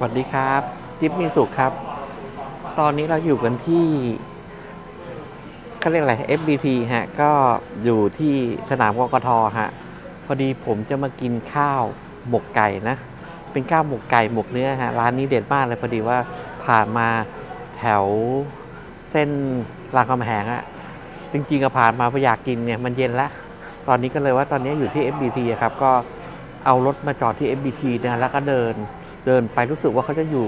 สวัสดีครับ จิ๊บมีสุขครับ ตอนนี้เราอยู่กันที่เขาเรียกอะไร FBT ฮะ ก็อยู่ที่สนามกกทฮะ พอดีผมจะมากินข้าวหมกไก่นะ เป็นข้าวหมกไก่หมกเนื้อฮะ ร้านนี้เด็ดมากเลยพอดีว่าผ่านมาแถวเส้นรามคำแหงอะจริงๆก็ผ่านมาเพราะอยากกินเนี่ยมันเย็นละ ตอนนี้ก็เลยว่าตอนนี้อยู่ที่ FBT ครับ ก็เอารถมาจอดที่ FBT นะแล้วก็เดิน เดินไปรู้สึกว่าเขาจะอยู่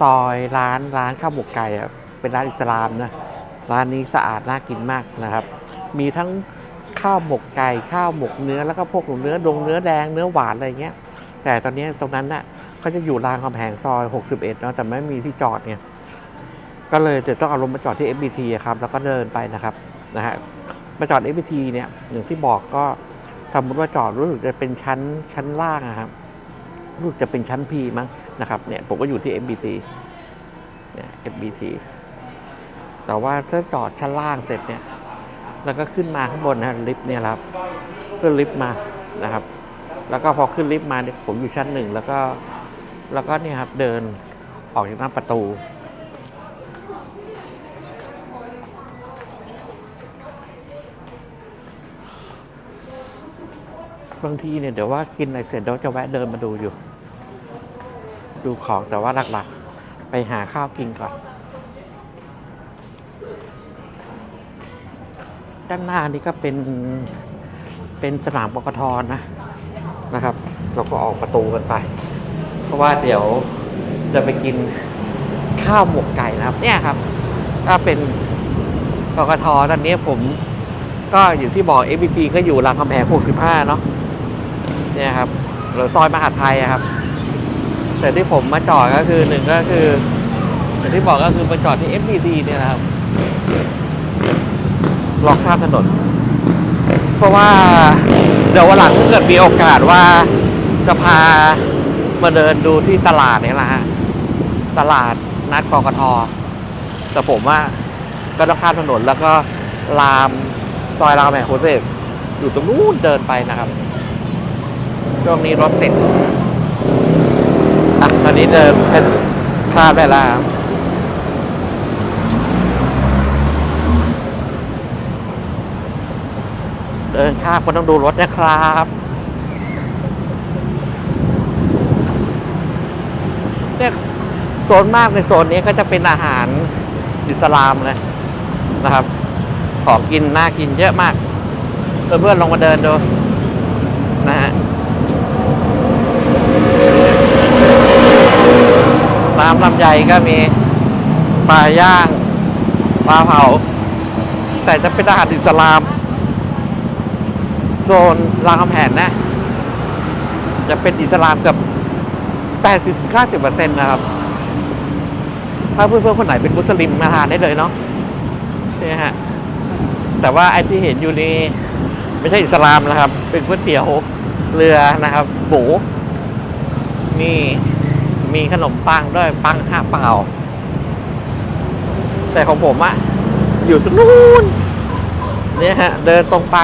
ซอยร้านร้านข้าวหมกไก่อะเป็นร้านอิสลามนะร้านนี้สะอาดน่ากินมากนะครับ มีทั้งข้าวหมกไก่ข้าวหมกเนื้อแล้วก็พวกเนื้อดงเนื้อแดงเนื้อหวานอะไรเงี้ย แต่ตอนนี้ตรงนั้นน่ะเขาจะอยู่รามคำแหงซอย 61 เนาะแต่ไม่มีที่จอดเนี่ยก็เลยจะต้องเอารถมาจอดที่ FBT อะครับแล้วก็เดินไปนะครับนะฮะมาจอด FBT เนี่ยอย่างที่บอกก็สมมติว่าจอดรู้สึกจะเป็นชั้นชั้นล่างอะครับ รู้สึกจะเป็นชั้น P มั้งนะครับเนี่ยผมก็อยู่ที่ FBT เนี่ย FBT แต่ว่าถ้าจอดชั้นล่างเสร็จเนี่ยแล้วก็ขึ้นมาข้างบนนะลิฟต์เนี่ยครับขึ้นลิฟต์มานะครับ แล้วก็พอขึ้นลิฟต์มาเนี่ยผมอยู่ชั้นหนึ่งแล้วก็แล้วก็เนี่ยครับเดินออกจากหน้าประตูบางทีเนี่ยเดี๋ยวว่ากินอะไรเสร็จเดี๋ยวจะแวะเดินมาดูอยู่ ดูของแต่ว่าหลักๆ ไปหาข้าวกินก่อน ด้านหน้านี่ก็เป็นเป็นสนามปกทนะนะครับ เราก็ออกประตูกันไป เพราะว่าเดี๋ยวจะไปกินข้าวหมกไก่นะครับ เนี่ยครับ ก็เป็นปกทตอนนี้ผมก็อยู่ที่บอก FBT ก็อยู่รามคำแหง65 เนาะเนี่ยครับหรือซอยมหาไทยครับ แต่ที่ผมมาจอดก็คือหนึ่งก็คืออย่างที่บอกก็คือมาจอดที่ FBT เนี่ยนะครับรอข้ามถนน เพราะว่าเดี๋ยววันหลังถ้าเกิดมีโอกาสว่าจะพามาเดินดูที่ตลาดเนี่ยแหละฮะตลาดนัดกกทแต่ผมว่าก็ต้องข้ามถนนแล้วก็ลามซอยรามแห่งโคเซอยู่ตรงนู้นเดินไปนะครับช่วงนี้รถติด นี้เดินเป็นข้ามได้แล้วเดินข้ามก็ต้องดูรถนะครับเนี่ยโซนมากในโซนนี้ก็จะเป็นอาหารอิสลามเลยนะครับ ของกินน่ากินเยอะมาก เพื่อนๆลองมาเดินดู นะฮะ น้ำลำไยก็มีปลาย่างปลาเผา แต่จะเป็นอาหารอิสลาม โซนรามคำแหงนะ จะเป็นอิสลามเกับ 80-90%นะครับ ถ้าเพื่อนๆคนไหนเป็นมุสลิมมาทานได้เลยเนาะนี่ฮะ แต่ว่าไอ้ที่เห็นอยู่นี่ไม่ใช่อิสลามนะครับ เป็นก๋วยเตี๋ยวเรือนะครับหมูนี่ มีขนมปังด้วยปังห้าเปล่า แต่ของผมอะอยู่ตรงนู้นเนี่ยฮะ เดินตรงไป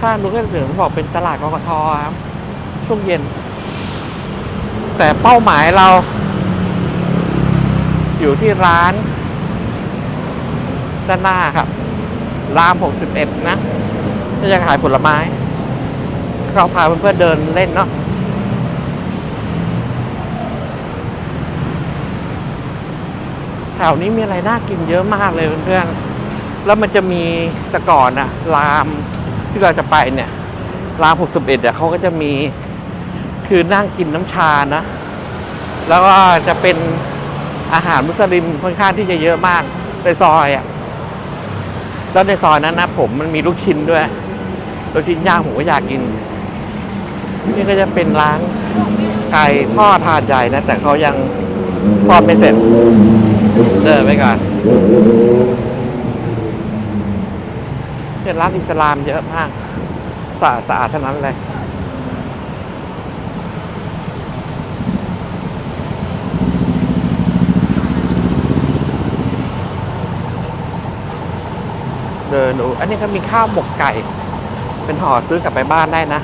ถ้าดูก็ถึงบอกเป็นตลาดกกทครับ ช่วงเย็น แต่เป้าหมายเรา อยู่ที่ร้าน ด้านหน้าครับ ราม 61 นะก็จะขายผลไม้ ก็พาเพื่อนๆเดินเล่นเนาะแถวนี้มีอะไรน่ากินเยอะมากเลยเพื่อนๆแล้วมันจะมีแต่ก่อนอะรามที่เราจะไปเนี่ยราม61เนี่ยเขาก็จะมีคือนั่งกินน้ำชานะ แล้วก็จะเป็นอาหารมุสลิมค่อนข้างที่จะเยอะมากในซอยอะแล้วในซอยนั้นนะผมมันมีลูกชิ้นด้วย ลูกชิ้นย่างผมก็อยากกิน นี่ก็จะเป็นร้านไก่ทอดถาดใหญ่นะ แต่เขายังทอดไม่เสร็จเดินไปก่อนเป็นร้านอิสลามเยอะมากสะอาดสะอาดเท่านั้นเลยเดินดูอันนี้ก็มีข้าวหมกไก่ เป็นห่อซื้อกลับไปบ้านได้นะ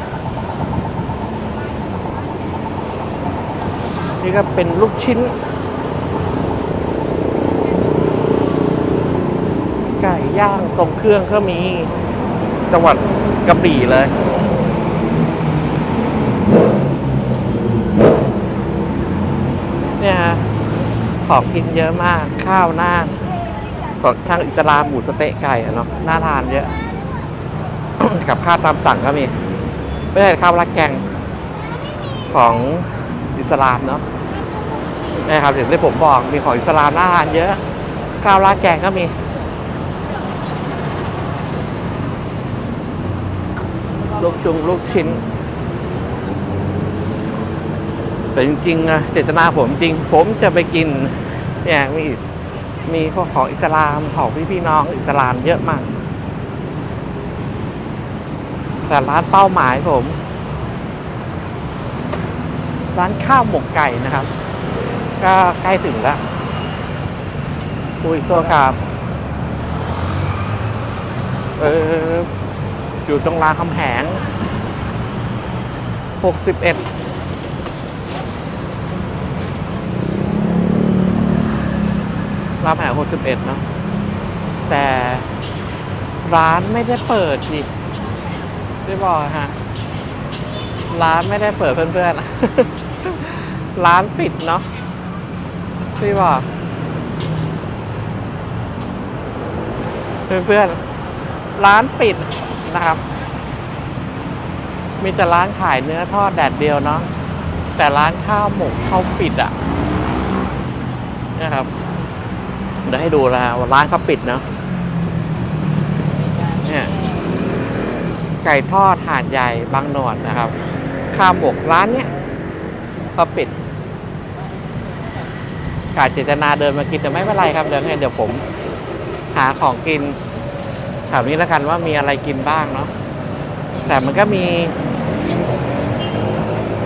นี่ก็เป็นลูกชิ้น ไก่ย่างทรงเครื่องก็มีจังหวัดกระบี่เลยเนี่ยฮะของกินเยอะมากข้าวหน้าของทางอิสลามหมูสเต๊ะไก่อะเนาะน่าทานเยอะ กับข้าวตามสั่งก็มี ไม่ใช่ข้าวราดแกงของอิสลามเนาะ นะครับอย่างที่ผมบอกมีของอิสลามน่าทานเยอะข้าวราดแกงก็มีลูกชุงลูกชิ้น แต่จริงๆนะเจตนาผมจริง ผมจะไปกินเนี่ยมีมีพวกของอิสลามของพี่พี่น้องอิสลามเยอะมาก แต่ร้านเป้าหมายผม ร้านข้าวหมกไก่นะครับ ก็ใกล้ถึงแล้วคุยตัวครับ เออ อยู่ตรงรามคำแหง 61รามแหง61 เนอะแต่ร้านไม่ได้เปิดสิได้บอกฮะ ร้านไม่ได้เปิดเพื่อนๆ ร้านปิดเนาะ ที่บอกเพื่อนๆ ร้านปิดนะครับ มีแต่ร้านขายเนื้อทอดแดดเดียวเนาะแต่ร้านข้าวหมกเขาปิดอะ่ะนะครับ เดี๋ยวให้ดูนะฮะว่าร้านเขาปิดเนาะเนี่ยไก่ทอดหาดใหญ่บางหนวดนะครับ ข้าวหมกร้านเนี้ยเขาปิด กาเจตนาเดินมากินแต่ไม่เป็นไรครับเดี๋ยวไงเดี๋ยวผมหาของกินแถวนี้แล้วกันว่ามีอะไรกินบ้างเนาะแต่มันก็มี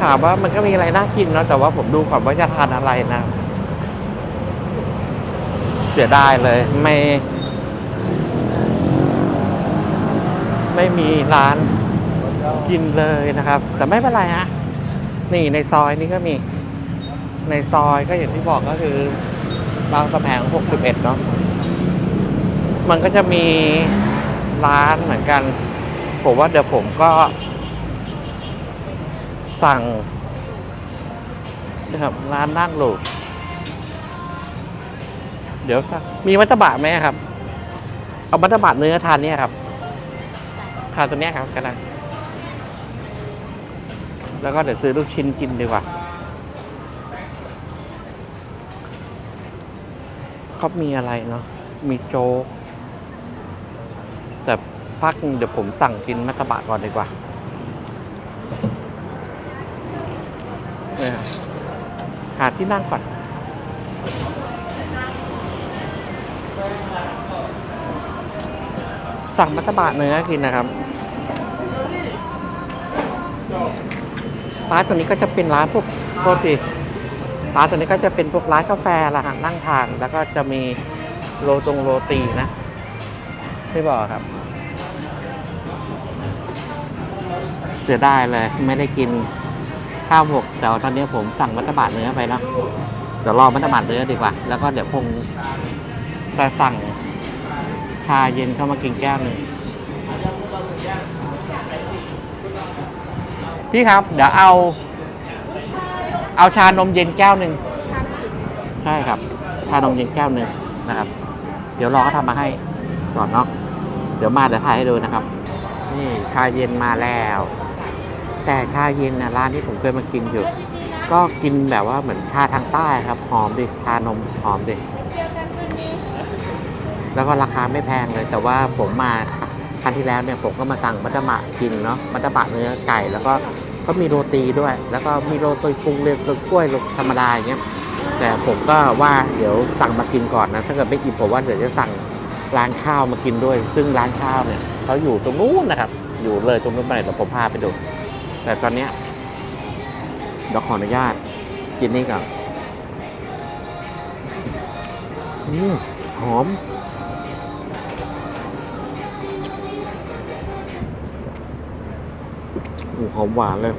ถามว่ามันก็มีอะไรน่ากินเนาะแต่ว่าผมดูก่อนว่าจะทานอะไรนะ เสียดายเลย ไม่ ไม่มีร้านกินเลยนะครับ แต่ไม่เป็นไรฮะนี่ในซอยนี้ก็มี ในซอยก็อย่างที่บอกก็คือบางสะแพง61 เนาะ มันก็จะมีร้านเหมือนกัน ผมว่าเดี๋ยวผมก็ สั่งนะครับร้านนั่งหลูกเดี๋ยวสั่งมีมัตตบะไหมครับ เอามัตตบะเนื้อทานเนี่ยครับ ทานตัวเนี้ยครับกันนะแล้วก็เดี๋ยวซื้อลูกชิ้นกินดีกว่า เขามีอะไรเนาะมีโจ๊กแต่พักเดี๋ยวผมสั่งกินมัตตบะก่อนดีกว่าเนี่ยหาที่นั่งก่อนสั่งมัตตบะเนื้อกินนะครับร้านตัวนี้ก็จะเป็นร้านพวกโทษที ร้านตัวนี้ก็จะเป็นพวกร้านกาแฟละฮะนั่งทานแล้วก็จะมีโรตรงโรตีนะที่บอกครับ เสียดายเลยไม่ได้กินข้าวหมกแต่ตอนนี้ผมสั่งมัตตบะเนื้อไปนะเดี๋ยวรอมัตตบะเนื้อดีกว่า แล้วก็เดี๋ยวคงจะสั่งชาเย็นเข้ามากินแก้วหนึ่งพี่ครับ เดี๋ยวเอา เอาชานมเย็นแก้วหนึ่งใช่ครับ ชานมเย็นแก้วหนึ่งนะครับ เดี๋ยวรอเขาทำมาให้ก่อนเนาะเดี๋ยวมาเดี๋ยวถ่ายให้ดูนะครับ นี่ชาเย็นมาแล้ว แต่ชาเย็นนะร้านที่ผมเคยมากินอยู่ ก็กินแบบว่าเหมือนชาทางใต้ครับหอมดิชานมหอมดิแล้วก็ราคาไม่แพงเลย แต่ว่าผมมาครั้งที่แล้วเนี่ยผมก็มาสั่งมัตตบะกินเนาะมัตตบะเนื้อไก่แล้วก็ ก็มีโรตีด้วย แล้วก็มีโรตีปรุงเรียโรตีกล้วยโรตีธรรมดาอย่างเงี้ยแต่ผมก็ว่าเดี๋ยวสั่งมากินก่อนนะ ถ้าเกิดไม่อิ่มผมว่าเดี๋ยวจะสั่งร้านข้าวมากินด้วย ซึ่งร้านข้าวเนี่ยเขาอยู่ตรงนู้นนะครับ อยู่เลยตรงนู้นไปเดี๋ยวผมพาไปดู แต่ตอนเนี้ยเดี๋ยวขออนุญาตกินนี่ก่อนอืมหอม หอมหวานเลย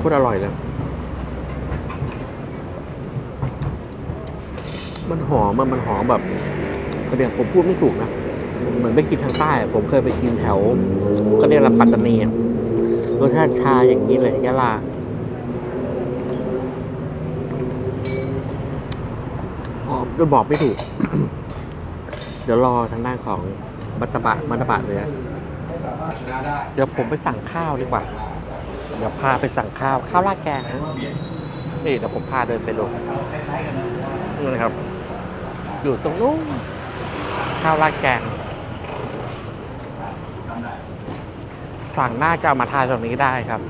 พูดอร่อยเลย มันหอมมันมันหอมแบบแต่แบบผมพูดไม่ถูกนะเหมือนไปกินทางใต้ ผมเคยไปกินแถว ก็เรียกลำปัตตานีรสชาติชาอย่างนี้เลยยะลาหอมจะบอกไม่ถูก เดี๋ยวรอทางด้านของมัตตบะมัตตบะเลยนะ เดี๋ยวผมไปสั่งข้าวดีกว่า เดี๋ยวพาไปสั่งข้าว ข้าวราดแกงนะนี่เดี๋ยวผมพาเดินไปดูนี่นะครับ อยู่ตรงนู้นข้าวราดแกง สั่งหน้าจะเอามาทานตรงนี้ได้ครับ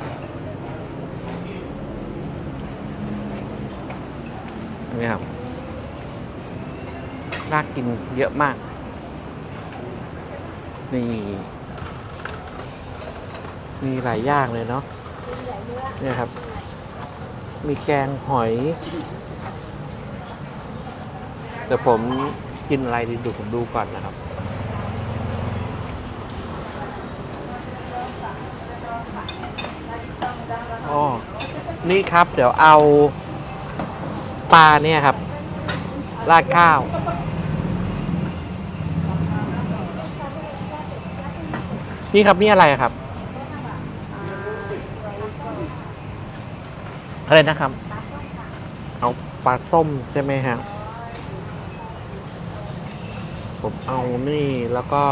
นี่ครับน่ากินเยอะมาก นี่ มีหลายอย่างเลยเนาะเนี่ยครับ มีแกงหอยเดี๋ยวผมกินอะไรดีดูผมดูก่อนนะครับ อ๋อ นี่ครับเดี๋ยวเอาปลาเนี่ยครับ ราดข้าวนี่ครับนี่อะไรครับ อะไรนะครับ เอาปลาส้มใช่ไหมฮะ ผมเอานี่แล้วก็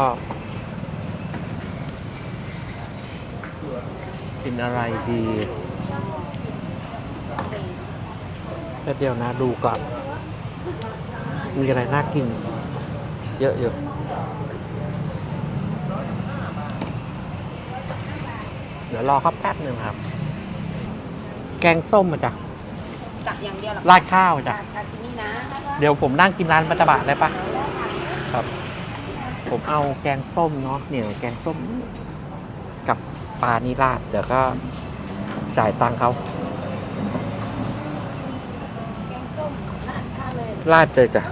กินอะไรดีแป๊บเดียวนะดูก่อน มีอะไรน่ากิน เยอะอยู่เดี๋ยวรอครับแป๊บหนึ่งครับ กงส้มมาจ้ะจับอย่างเดียวหรอราดข้าวจ้ะจับที่นี่นะเดี๋ยวผมนั่งกินร้านปัตตบะได้ปะครับ ผมเอาแกงส้มเนาะเนี่ยแกงส้ม กับปลานิราดเดี๋ยวก็จ่ายตังค์เขาแกงส้มราดข้าวเลยราดเลยจ้ะ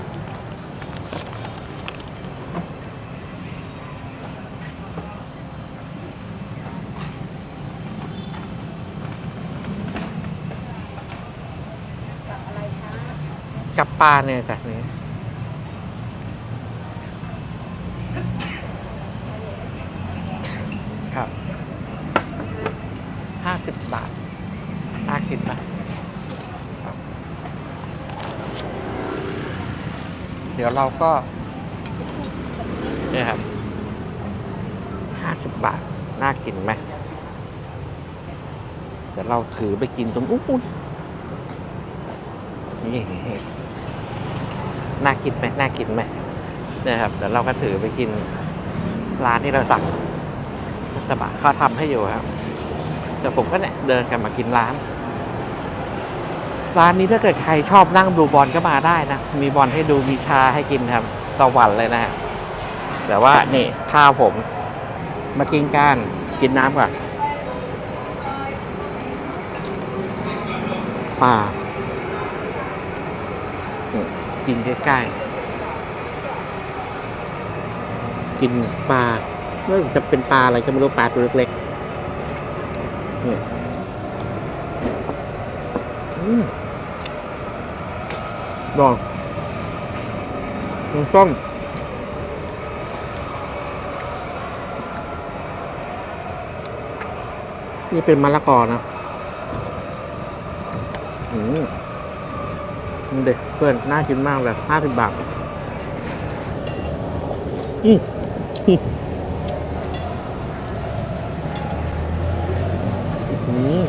ปลาเนี่ยจ้ะนี่ครับห้าสิบบาทน่ากินปะครับเดี๋ยวเราก็เนี่ยครับห้าสิบบาท น่ากินไหมเดี๋ยวเราถือไปกินตรงอุ้นนี่ น่ากินไหมน่ากินไหมเนี่ยครับเดี๋ยวเราก็ถือไปกินร้านที่เราสั่งสบะเขาทำให้อยู่ครับเดี๋ยวผมก็เนี่ยเดินกันมากินร้าน ร้านนี้ถ้าเกิดใครชอบนั่งดูบอลก็มาได้นะ มีบอลให้ดูมีชาให้กินครับ สวรรค์เลยนะฮะแต่ว่านี่ข้าวผม มากินกันกินน้ำก่อนปลา กินใกล้ๆ กินปลาว่าจะเป็นปลาอะไรก็ไม่รู้ปลาตัวเล็กๆนี่อืมดองน้ำส้มนี่เป็นมะละกอนะอืมนี่เด็ก พื่อนน่ากินมากเลยห้าสิบบาท อืมอืมอืม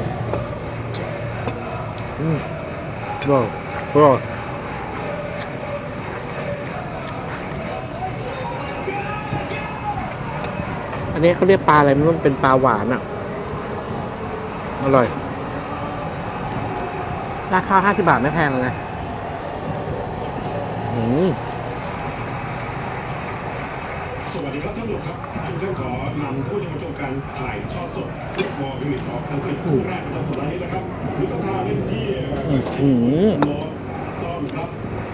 อืมอร่อยอร่อยอันนี้เขาเรียกปลาอะไรไม่รู้มันเป็นปลาหวานอะ อร่อย ราคาห้าสิบาทไม่แพงเลยนะอืม สวัสดีครับท่านผู้ชมครับทุกท่านขอนำผู้ชมชมการถ่ายทอดสดฟุตบอลยูนิตของอังกฤษคู่แรกประจำสัปดาห์นี้นะครับดูท่าทางเล่นที่อืมโลต้อนรับ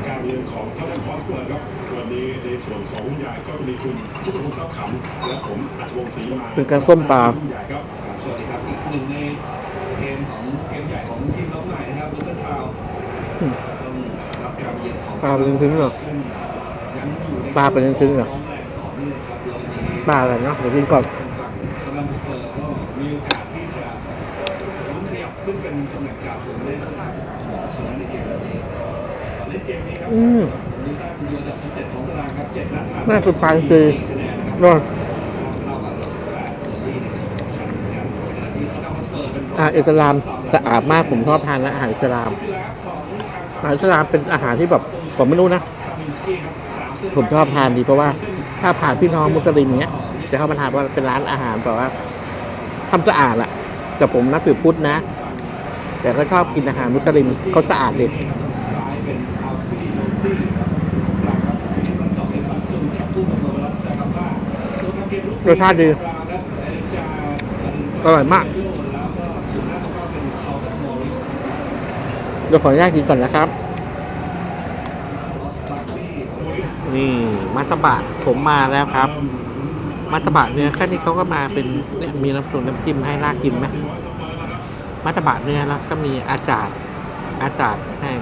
การเยือนของท็อตแนมฮอสเปอร์ครับวันนี้ในส่วนของยายก็จะมีคุณชุกพงศ์ทรัพย์ขำและผมอัจวงศ์ศรีมาเป็นการส้มปลาผู้ใหญ่ครับครับสวัสดีครับอีกหนึ่งในเกมของเกมใหญ่ของทีมน้องใหม่นะครั ปลาเป็นซึ้งๆเหรอปลาเป็นซึ้งๆเหรอปลาอะไรเนาะเดี๋ยวกินก่อนสำหรับสเปอร์ก็มีโอกาสที่จะลุ้นขยับขึ้นเป็นตำแหน่งจ่าฝูงได้ชนะในเกมนี้เล่นเกมนี้ครับอืมน่าสุดท้ายคือคะแนนครับนอนเท่ากับ18ที่ในส่วนของแชมป์นะครับขณะที่ทางสเปอร์เป็นรองอาหารอิสลามสะอาดมากผมชอบทานนะอาหารอิสลามอาหารอิสลามเป็นอาหารที่แบบ ผมไม่รู้นะ ผมชอบทานดีเพราะว่าถ้าผ่านพี่น้องมุสลิมเนี้ยจะเข้ามาทานว่าเป็นร้านอาหารแบบว่าทำสะอาดอะแต่ผมนับถือพุทธนะ แต่ก็ชอบกินอาหารมุสลิมเขาสะอาดเลยซ้ายเป็นอัลฟิดีโนตี้ครับครับที่มันต่อเป็นบัตซูชับตู้กับโนรัสชาติดีอร่อยมากเป็นคาร์ลมอริสเดี๋ยวขออนุญาตกินก่อนนะครับ ลอสบาร์ตี้ นี่มัตตบะผมมาแล้วครับ มัตตบะเนื้อแค่นี้เขาก็มาเป็นมีน้ำซุปน้ำจิ้มให้น่ากินไหมมัตตบะเนื้อแล้วก็มีอาจารย์อาจารย์ให้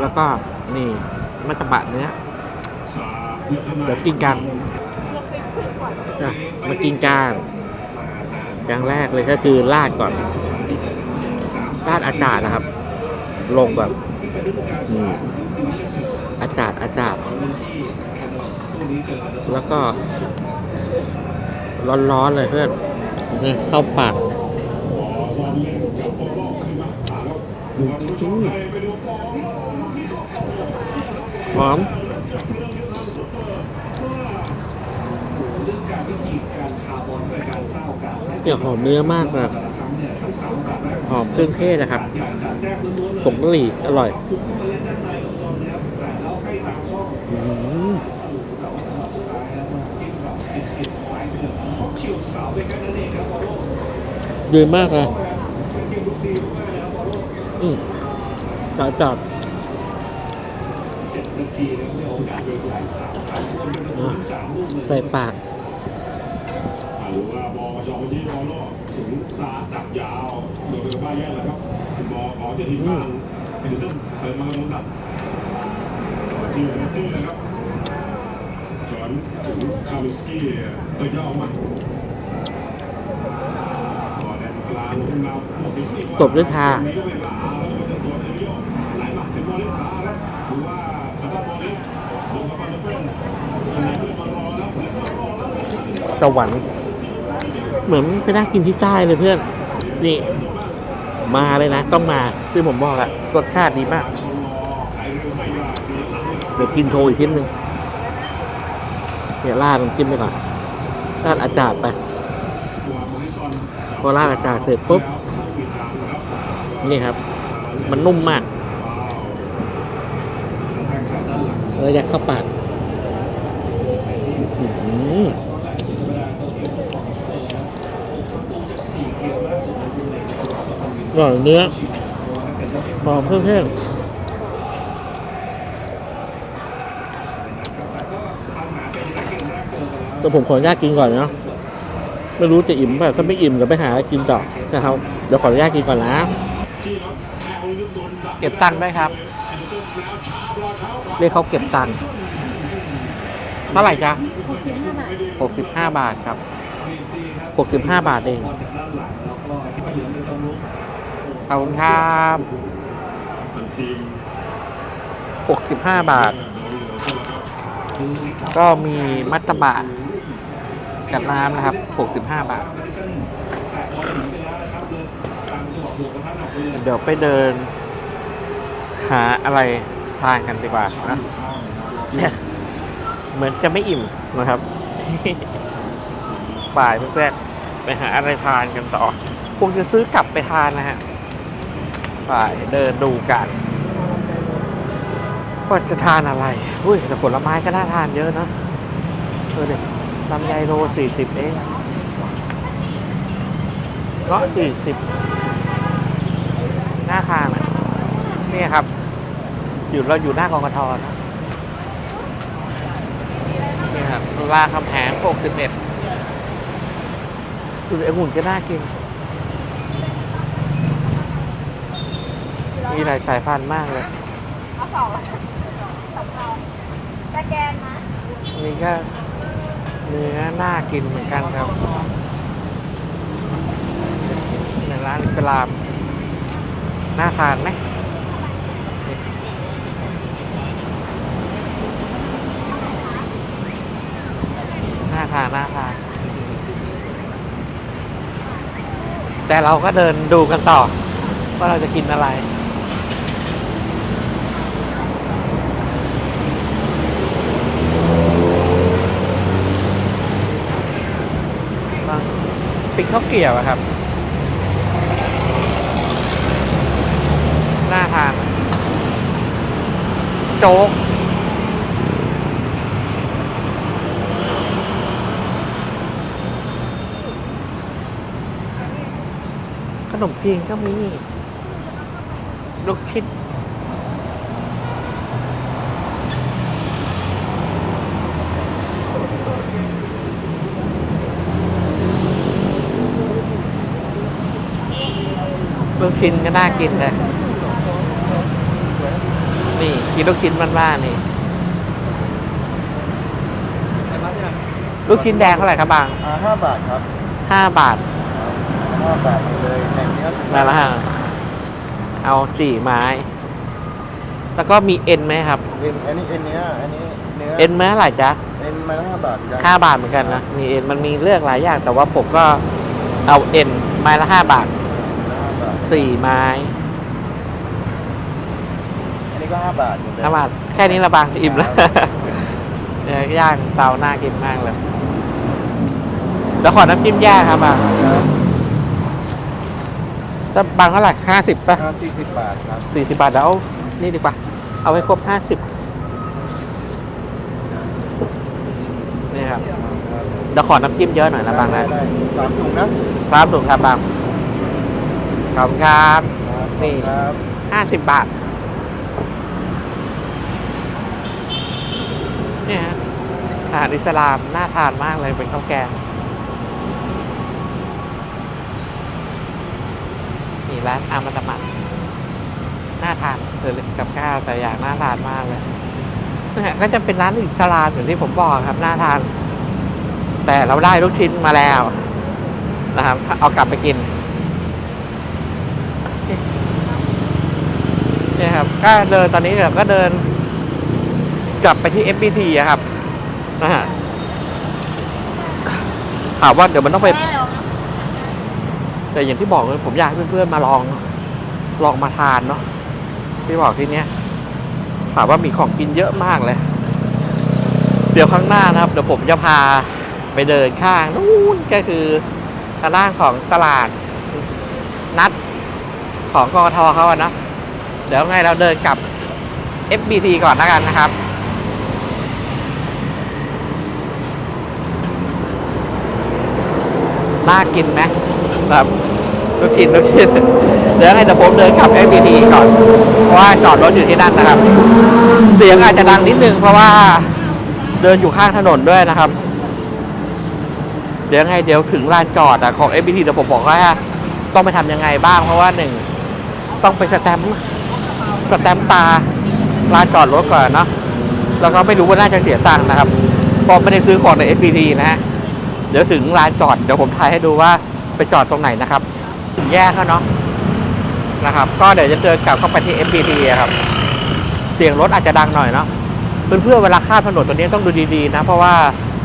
แล้วก็นี่มัตตบะเนื้อเดี๋ยวกินกันอะมากินกันอย่างแรกเลยก็คือราดก่อนราดอาจารย์นะครับ ลงแบบนี่ จารย์อาจารย์แล้วก็ ร้อนๆเลยเพื่อนเข้าปากซอนเล่นกับโปโลขึ้นมาอ่าครับดูว่าผู้ชมให้ไปดูปองนี่ก็หอมเนี่ยหอมเนื้อมากเลยแต่ละหอมเครื่องเทศนะครับส่งเลยผงกะหรี่อร่อย ของคิวสาวไปแค่นั้นเองครับบอลโลกดีมากเลยเป็นเกมลุกดีมากๆนะครับบอลโลกอืมจัดจัดเจ็ดนาทีแล้วเนี่ยโอกาสใหญ่ๆสามครั้งรวมเป็นประตูถึงสามลูกเลยใส่ปากหรือว่าบอลชอไปที่บอลโลถึงซาตักยาวโดยเป็นบ้าแย่แล้วครับบอลของเจ้าทีมบ้านเอ็นเซนเปิดมากระโดดตัดที่นัตตี้นะครับย้อนถึงคามิสกี้เปิดยาวมาบอลแดนกลางขึ้นมาหมดสิทธิ์ ตบด้วยทามีก็เป็นว่าอาแล้วมันจะสวนเอลิโอไหลมาถึงบอลลิสาครับหรือว่าตาบอลลิสลงกับบันเดอร์เฟนคะวเพื่อนมารอแล้วสวรรค์เหมือนไปนั่งกินที่ใต้เลยเพื่อน นี่ มาเลยนะ ต้องมาที่ผมบอกอะรสชาติดีมาก เดี๋ยวกินโชว์อีกทีนึงเดี๋ยวราดน้ำจิ้มไปก่อนราดอาจารย์ไป พอราดอาจารย์เสร็จปุ๊บ นี่ครับ มันนุ่มมากแล้วยัดเข้าปากอื้อหืออร่อยเนื้อหอมเครื่องเทศแต่ผมขออนุญาตกินก่อนเนาะ ไม่รู้จะอิ่มป่ะถ้าไม่อิ่มเดี๋ยวไปหาอะไรกินต่อนะครับเดี๋ยวขออนุญาตกินก่อนนะเก็บตังค์ได้ครับเรียกเขาเก็บตังค์เท่าไหร่จ๊ะหกสิบห้าบาทหกสิบห้าบาทครับหกสิบห้าบาทเองขอบคุณครับหกสิบห้าบาท ก็มีมัตตบะ กับน้ำนะครับหกสิบห้าบาท เดี๋ยวไปเดิน หาอะไรทานกันดีกว่านะเนี่ยเหมือนจะไม่อิ่มนะครับบ่ายแรกๆไปหาอะไรทานกันต่อ คงจะซื้อกลับไปทานนะฮะบ่ายเดินดูกันว่าจะทานอะไร อุ้ยแต่ผลไม้ก็น่าทานเยอะนะเออเด็ก ลำไยโลสี่สิบเองเงาะสี่สิบน่าทานอะนี่ครับ อยู่เราอยู่หน้ากองกทนะนี่ครับรามคำแหง61ดูไอ้หุ่นก็น่ากิน มีหลายสายพันธุ์มากเลยเอาต่อกับเราสแกนนะนี่ก็ เนื้อน่ากินเหมือนกันครับในร้านอิสลาม น่าทานไหมน่าทานน่าทาน แต่เราก็เดินดูกันต่อ ว่าเราจะกินอะไร เป็นข้าวเกี๊ยวครับ น่าทาน โจ๊ก ขนมจีนก็มี ลูกชิ้น ลูกชิ้นก็น่ากินเลยนี่กินลูกชิ้นบ้านๆนี่ ลูกชิ้นแดงเท่าไหร่ครับบางอ่าห้าบาทครับห้าบาทห้าบาทเลยแหล่งเนื้อสุดมาแล้วฮะเอาสี่ไม้ แล้วก็มีเอ็นไหมครับ เอ็นอันนี้เอ็นเนื้ออันนี้เนื้อเอ็นไม้เท่าไหร่จ๊ะเอ็นมาละห้าบาทจ้ะห้าบาทเหมือนกันนะมีเอ็นมันมีเลือกหลายอย่างแต่ว่าผมก็เอาเอ็นไม้ละห้าบาทห้าบาท สี่ไม้อันนี้ก็ห้าบาทเหมือนเดิมห้าบาทแค่นี้ละบางอิ่มแล้วเนี่ยย่างเตาน่ากินมากเลย แล้วขอน้ำจิ้มแย่ครับบางครับจะบางเท่าไหร่ห้าสิบป่ะอ่าสี่สิบบาทครับสี่สิบบาทเดี๋ยวเอานี่ดีกว่า เอาไว้ครบห้าสิบนี่ครับ เดี๋ยวขอน้ำจิ้มเยอะหน่อยนะบางนะได้สามถุงนะ ครับถูกครับบาง ขอบคุณครับครับนี่ครับห้าสิบบาทเนี่ยฮะอาหารอิสลามน่าทานมากเลยเป็นข้าวแกงนี่ร้านอามาตามัดน่าทานเลยกับข้าวแต่อย่างน่าทานมากเลยนะฮะก็จะเป็นร้านอิสลามอย่างที่ผมบอกครับน่าทาน แต่เราได้ลูกชิ้นมาแล้วนะครับ เอากลับไปกิน เนี่ยครับก็เดินตอนนี้แบบก็เดิน กลับไปที่ FBT อะครับนะฮะถามว่าเดี๋ยวมันต้องไปได้แล้วนะแต่อย่างที่บอกเลยผมอยากให้เพื่อนๆมาลอง ลองมาทานเนาะที่บอกที่เนี้ยถามว่ามีของกินเยอะมากเลย เดี๋ยวข้างหน้านะครับ เดี๋ยวผมจะพาไปเดินข้างนู้นก็คือทางด้านของตลาดนัดของกกทเขาอะนะ เดี๋ยวไงเราเดินกลับ FBT ก่อนแล้วกันนะครับ น่ากินไหมแบบลูกชิ้นลูกชิ้นเดี๋ยวให้แต่ผมเดินขับ FBT ก่อน เพราะว่าจอดรถอยู่ที่นั่นนะครับ เสียงอาจจะดังนิดนึงเพราะว่าเดินอยู่ข้างถนนด้วยนะครับ เดี๋ยวไงเดี๋ยวถึงลานจอดอของ FBT เดี๋ยวผมบอกว่าต้องไปทำยังไงบ้างเพราะว่าหนึ่งต้องไปสแตมป์ สแตมป์ตาลานจอดรถก่อนเนาะแล้วก็ไม่รู้ว่าน่าจะเสียตังค์นะครับพราะไม่ได้ซื้อของใน FBT นะฮะเดี๋ยวถึงลานจอดเดี๋ยวผมถ่ายให้ดูว่าไปจอดตรงไหนนะครับถึงแยกเขาเนาะนะครับ ก็เดี๋ยวจะเดินกลับเข้าไปที่ MBT อะครับ เสียงรถอาจจะดังหน่อยเนาะเพื่อนๆเวลาข้ามถนนตัวนี้ต้องดูดีๆนะ เพราะว่า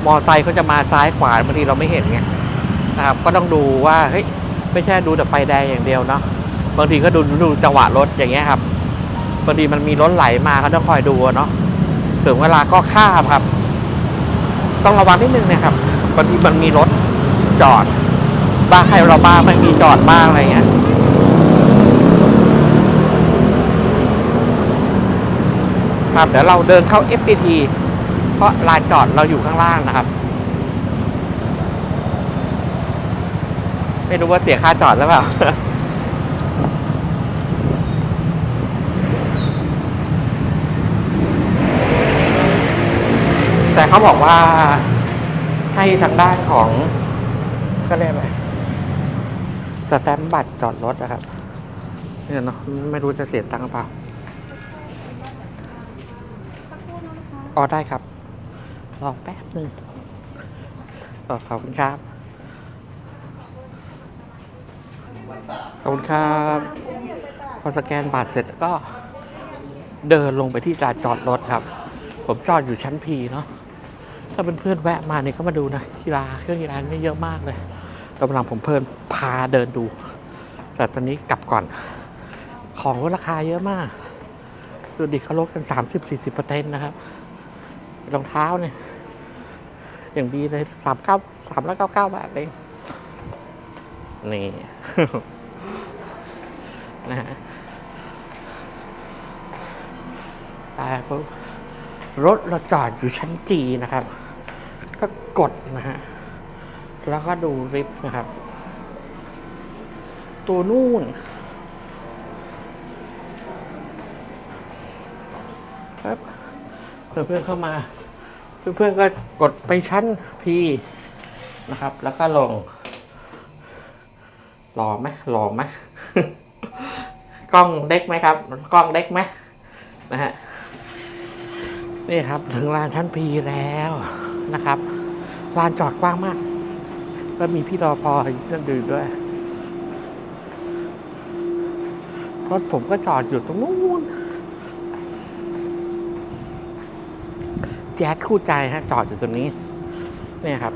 มอไซค์เขาจะมาซ้ายขวาบางทีเราไม่เห็นไงนะครับ ก็ต้องดูว่าเฮ้ยไม่ใช่ดูแต่ไฟแดงอย่างเดียวเนาะบางทีก็ดูดูจังหวะรถอย่างเงี้ยครับ บางทีมันมีรถไหลมาก็ต้องคอยดูเนาะถึงเวลาก็ข้ามครับ ต้องระวังนิดนึงนะครับบางทีมันมีรถจอด บ้างให้เราบ้างไม่มีจอดบ้างอะไรเงี้ยครับเดี๋ยวเราเดินเข้า FPT เพราะลานจอดเราอยู่ข้างล่างนะครับ ไม่รู้ว่าเสียค่าจอดหรือเปล่า แต่เขาบอกว่าให้ทางด้านของก็เรียกอะไรสแตมป์บัตรจอดรถนะครับเนี่ยเนาะไม่รู้จะเสียตังค์หรือเปล่าสักครู่อ๋อได้ครับรอแป๊บหนึ่งอ๋อขอบคุณครับ ขอบคุณครับ พอสแกนบัตรเสร็จก็เดินลงไปที่ลานจอดรถครับ ผมจอดอยู่ชั้นพีเนาะ ถ้าเป็นเพื่อนๆแวะมาเนี่ยก็มาดูนะกีฬาเครื่องกีฬานี่เยอะมากเลยกำลังผมเพลินพาเดินดู แต่ตอนนี้กลับก่อน ของลดราคาเยอะมาก ดูดิเขาลดกัน 30-40เปอร์เซ็นต์นะครับรองเท้าเนี่ย อย่างดีเลยสามเก้าสามร้อยเก้าเก้าบาทเองนี่ นะฮะไปปุ๊บรถเราจอดอยู่ชั้นจีนะครับ ก็กดนะฮะ แล้วก็ดูริฟต์นะครับ ตัวนู่นครับเพื่อนๆเข้ามา เพื่อนๆก็กดไปชั้น P นะครับ แล้วก็ลงรอไหมรอไหมกล้องเด็กไหมครับ กล้องเด็กไหมนะฮะ นี่ครับถึงลานชั้น P แล้ว นะครับลานจอดกว้างมาก แล้วมีพี่รอพอเครื่องดื่มด้วยรถผมก็จอดอยู่ตรงนู้นแจ๊ดคู่ใจฮะจอดอยู่ตรงนี้ เนี่ยครับ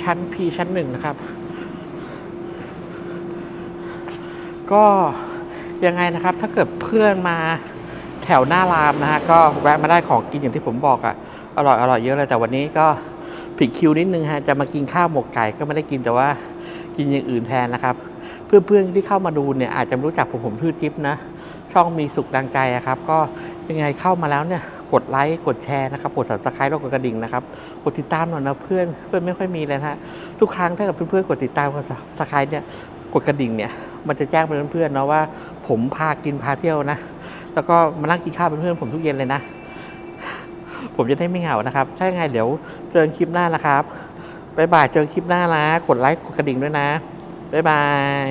ชั้นพีชั้นหนึ่งนะครับ ก็ยังไงนะครับ ถ้าเกิดเพื่อนมา แถวหน้ารามนะฮะก็แวะมาได้ของกินอย่างที่ผมบอกอะ่ะอร่อยอร่อยเยอะเลยแต่วันนี้ก็ผิดคิวนิดนึงฮะจะมากินข้าวหมกไก่ก็ไม่ได้กินแต่ว่ากินอย่างอื่นแทนนะครับ เพื่อนๆที่เข้ามาดูเนี่ยอาจจะรู้จักผมผมชื่อจิ๊บนะ ช่องมีสุขดังใจครับ ก็ยังไงเข้ามาแล้วเนี่ยกดไลค์กดแชร์นะครับกด subscribe แล้วกดกระดิ่งนะครับกดติดตามหน่อยนะเพื่อนเพื่อนไม่ค่อยมีเลยนะทุกครั้งถ้าเกิดเพื่อนๆกดติดตามกด subscribe เนี่ยกดกระดิ่งเนี่ยมันจะแจ้งเพื่อนๆเนาะว่า ผมพากินพาเที่ยวนะ แล้วก็มานั่งกินข้าวเป็นเพื่อนผมทุกเย็นเลยนะ ผมจะได้ไม่เหงานะครับ ใช่ไงเดี๋ยวเจอกันคลิปหน้านะครับบ๊ายบายเจอกันคลิปหน้านะ กดไลค์กดกระดิ่งด้วยนะบ๊ายบาย